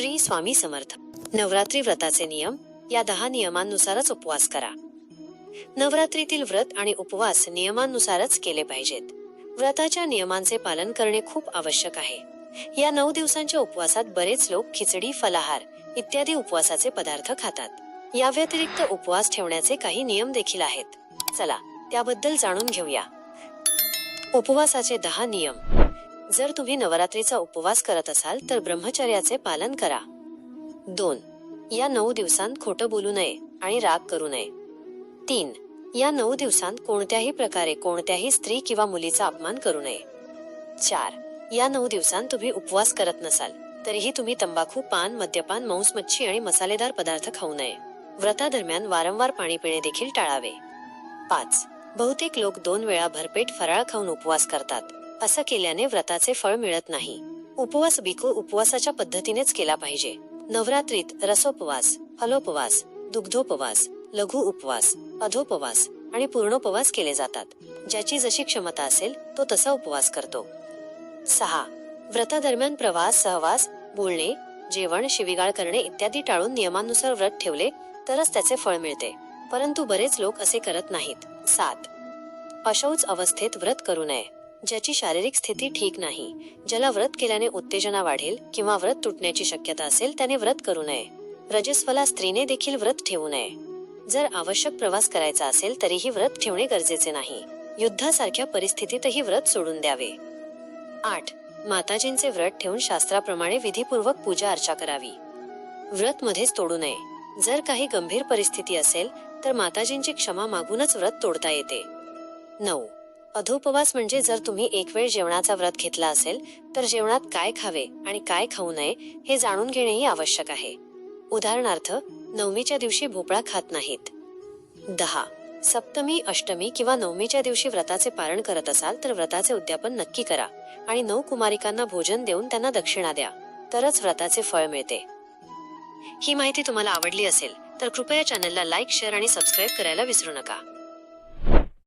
श्री स्वामी समर्थ. नवरात्री व्रताचे नियम. या दहा नियमांनुसारच उपवास करा. नवरात्रीतील व्रत आणि उपवास नियमांनुसारच केले पाहिजेत. व्रताच्या नियमांचे पालन करणे खूप आवश्यक आहे. या नऊ दिवसांच्या उपवासात बरेच लोक खिचडी फलाहार इत्यादी उपवासाचे पदार्थ खातात. या व्यतिरिक्त उपवास ठेवण्याचे काही नियम देखील आहेत. चला त्याबद्दल जाणून घेऊया. उपवासाचे दहा नियम. जर तुम्ही नवरात्रीचा उपवास करत असाल तर ब्रह्मचर्याचे पालन करा. दोन या नऊ दिवसांत खोटं बोलू नये आणि राग करू नये. तीन या नऊ दिवसांत कोणत्याही प्रकारे कोणत्याही स्त्री किंवा मुलीचा अपमान करू नये. चार या नऊ दिवसांत तुम्ही उपवास करत नसाल तरीही तुम्ही तंबाखू पान मद्यपान मांस मच्छी आणि मसालेदार पदार्थ खाऊ नये. व्रतादरम्यान वारंवार पाणी पिणे देखील टाळावे. पाच बहुतेक लोक दोन वेळा भरपेट फराळ खाऊन उपवास करतात. असं केल्याने व्रताचे फळ मिळत नाही. उपवास बिकू उपवासाच्या पद्धतीनेच केला पाहिजे. नवरात्रीत रसोपवास फलोपवास दुग्धोपवास लघु उपवास अधोपवास आणि पूर्णोपवास केले जातात. ज्याची जशी क्षमता असेल तो तसा उपवास करतो. सहा. व्रतादरम्यान प्रवास सहवास बोलणे जेवण शिविगाळ करणे इत्यादी टाळून नियमानुसार व्रत ठेवले तरच त्याचे फळ मिळते. परंतु बरेच लोक असे करत नाहीत. सात. अशौच अवस्थेत व्रत करू नये. ज्याची शारीरिक स्थिती ठीक नाही ज्याला व्रत केल्याने उत्तेजना वाढेल किंवा व्रत तुटण्याची शक्यता असेल त्याने व्रत करू नये. रजस्वला स्त्रीने देखील व्रत ठेवू नये. जर आवश्यक प्रवास करायचा असेल तरीही व्रत ठेवणे गरजेचे नाही. युद्धासारख्या परिस्थितीतही व्रत सोडून द्यावे. आठ. माताजींचे व्रत ठेवून शास्त्राप्रमाणे विधीपूर्वक पूजा अर्चा करावी. व्रत मध्येच तोडू नये. जर काही गंभीर परिस्थिती असेल तर माताजींची क्षमा मागूनच व्रत तोडता येते. नऊ. अधोपवास म्हणजे जर तुम्ही एक वेळ जेवणाचा व्रत घेतला असेल तर जेवणात काय खावे आणि काय खाऊ नये हे जाणून घेणेही आवश्यक आहे. उदाहरणार्थ नवमीच्या दिवशी भोपळा खात नाहीत. दहा. सप्तमी अष्टमी किंवा नवमीच्या दिवशी व्रताचे पारण करत असाल तर व्रताचे उद्यापन नक्की करा आणि नऊ कुमारिकांना भोजन देऊन त्यांना दक्षिणा द्या. तरच व्रताचे फळ मिळते. ही माहिती तुम्हाला आवडली असेल तर कृपया चॅनलला लाईक शेअर आणि सबस्क्राईब करायला विसरू नका.